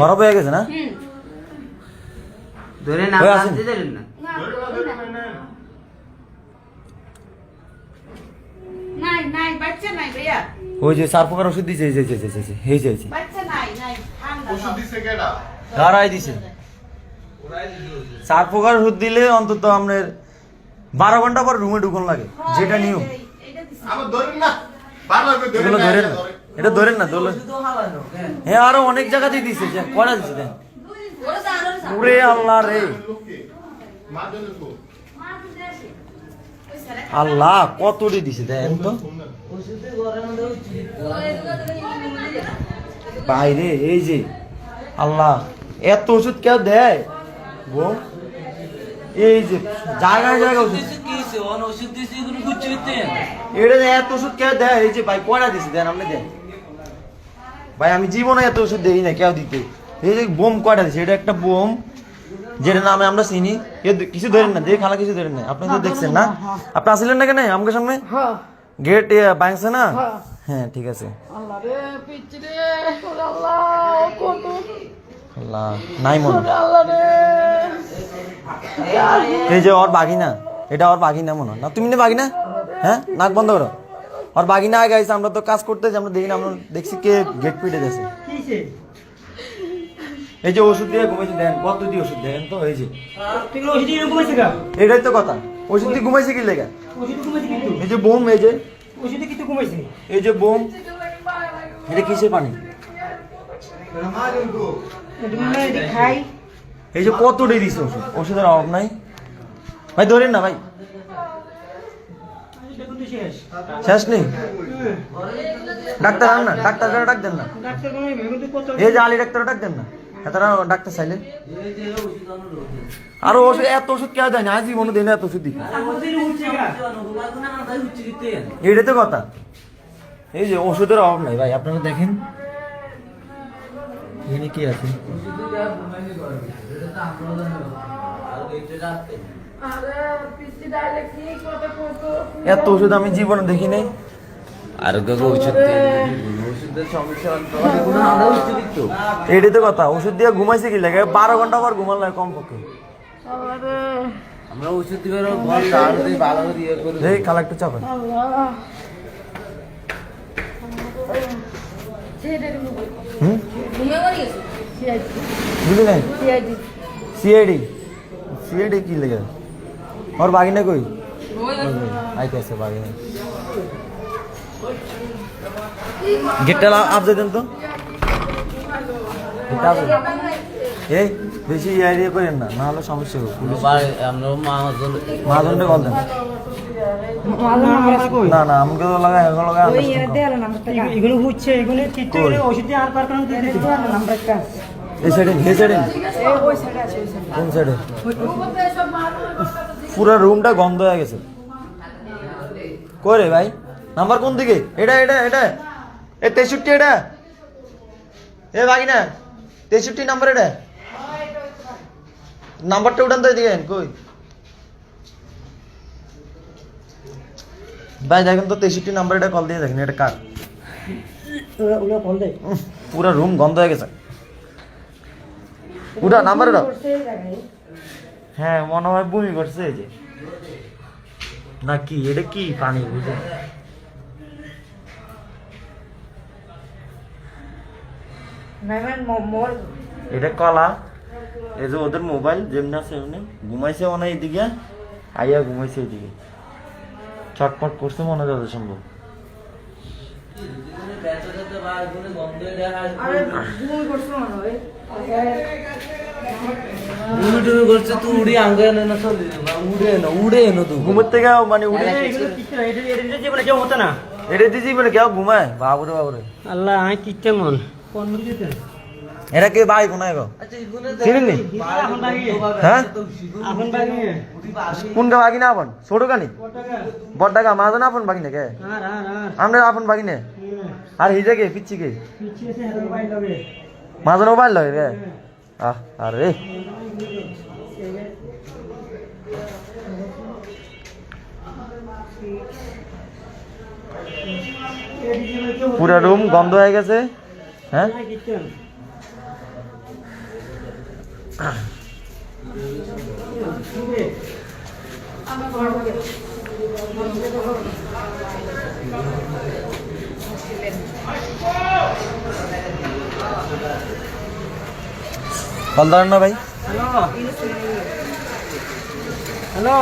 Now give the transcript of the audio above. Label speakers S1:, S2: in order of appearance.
S1: বরফ হয়ে গেছে না?
S2: ধরে না
S1: ওই আসেন।
S2: আসতে ধরেন না।
S3: না, নাই নাই বাচ্চা নাই ভাইয়া।
S1: ওই যে চার প্রকার ওষুধ এই যে এই যে,
S4: দিছে
S1: ওষুধ। দিলে অন্তত আপনার বারো ঘণ্টা পর রুমে ঢুকন লাগে যেটা নিয়ম।
S4: না
S1: ধরেন না এটা ধরেন না ধরলে। হ্যাঁ আরও অনেক জায়গাতেই দিছে যে কয়টা দিছে দেন। ওরে আল্লাহ রে। আল্লাহ কতটি দিছে দেন তো। বাইরে এই যে আল্লাহ এত ওষুধ কেউ দেয়? গো এই যে জায়গায় জায়গায় ওষুধ। এটা এত ওষুধ কেউ দেয়? এই যে ভাই কয়টা দিছে দেন আপনি দেন। ভাই আমি জীবনে এত ওষুধ দেই না কেউ দিতে। এই যে বোম কয়টা দিছে? এটা একটা বোম যেটা নামে আমরা চিনি। কিছু ধরেন না দেখে খালা কিছু ধরেন না। আপনি তো দেখছেন না আপনি আসলেন না কেন আমাকে সামনে?
S5: হ্যাঁ।
S1: গেট ভাঙছে না? হ্যাঁ। ঠিক আছে। নাই মনে। এই যে ওর বাগিনা এটা ওর বাগিনা মনে হয়। না তুমি না বাগিনা? হ্যাঁ নাক বন্ধ করো। ওর বাগিনা না আইসে আমরা তো কাজ করতে আমরা দেখি না, আমরা দেখছি কে গেট পিটে দিয়েছে এই যে ওষুধ দিয়ে ঘুমাইছে, দেন, কত দিয়ে ওষুধ দেন তো, এই যে। এটাই তো কথা। ওষুধ দিয়ে ঘুমাইছে কি লেগা? এই যে বোম, এই যে। এই যে বোম, এটা কিসের পানি? এই যে কত দিয়ে দিছে ওষুধ? ওষুধের অভাব নাই। ভাই, ধরেন না, ভাই। শেষ নেই? ডাক্তার আন না, ডাক্তার ডাক দেন না। এই যে আলী ডাক্তার ডাক দেন না। এতারা ডাক্তার চাইলে। আরও ওষুধ এত ওষুধ কেউ দেয় না জীবনে দেয় না এত ওষুধ দিই এটাই তো কথা। এই যে ওষুধের অভাব নাই ভাই, আপনারা দেখেন। কি আছে? এত ওষুধ আমি জীবনে দেখি নাই
S2: আর।
S1: এটাই তো কথা ওষুধ দিয়ে ঘুমাইছে কি লাগে? বারো ঘণ্টা পর ঘুমাল লাগে কম পক্ষে
S5: আল্লাহ রে
S2: আমরা ওষুধ দিবার ঘর আর দিয়ে ভালো করে ইয়ে করে।
S1: এই খালা একটু চাপেন
S5: আল্লাহ
S1: হুম?
S3: ঘুমে পড়ে গেছে
S1: বুঝলি নাই? সিআইডি। সিআইডি কি লেগে? ওর বাগিনা কই? আইতেছে বাগিনা। গেটটা আপ দেন তো। এই বেশি ইয়ে করেন না না হলে সমস্যা হবে মহাজনটা কল দেন। না না আমাকে তো লাগাই এখন লাগাই
S6: এগুলো হচ্ছে এগুলো চিত্ত
S1: কই?
S6: আর পার দিয়ে দিতে
S1: এই সাইডে এই সাইডে কোন সাইডে পুরো রুমটা গন্ধ হয়ে গেছে। কই রে ভাই? নাম্বার কোন দিকে? এটা এটা এটা। এ, তেষট্টি এটা। এ বাগিনা তেষট্টি নাম্বার এটা। নাম্বারটা উঠান তো এদিকে কই? ভাই, দেখেন তো তেষট্টি নাম্বার এটা কল দিয়ে দেখেন, এটা কার? পুরো রুম গন্ধ হয়ে গেছে। উঠা, নাম্বার উঠা হ্যাঁ মনে হয় বমি করছে এই যে। না কি? এটা কি পানি বুঝে? এটা কলা। এই যে ওদের মোবাইল যেমনি আছে এমনি ঘুমাইছে মনে হয় এইদিকে আইয়া ঘুমাইছে এইদিকে ছটফট করছে মনে হয় সম্ভব।
S2: উড়ে করছে তুই উড়ি আঙ্গে না চলে উড়ে না উড়ে এনো তুই
S1: ঘুমের থেকে মানে
S6: এটা এটা জীবনে কেউ হতো না।
S1: এটা দিছি কেউ ঘুমায় বাবুরে বাবুরে
S6: আল্লাহ আমি কিচ্ছু মন
S1: এরা কে ভাই কোনায় গো? চিনেননি হ্যাঁ? কোনটা বাকি না আপন? ছোট কানি? আপন বাকি না কে
S6: আর আর আর।
S1: আমরা আপন বাকি না। আর হিজে কে পিচ্ছি কে?
S6: সে হাতে বাইর লগে।
S1: আহ আরে। পুরো রুম গন্ধ হয়ে গেছে? হ্যাঁ?
S6: না কিচ্ছুন
S1: কল ধরেন না ভাই।
S6: হ্যালো। হ্যালো।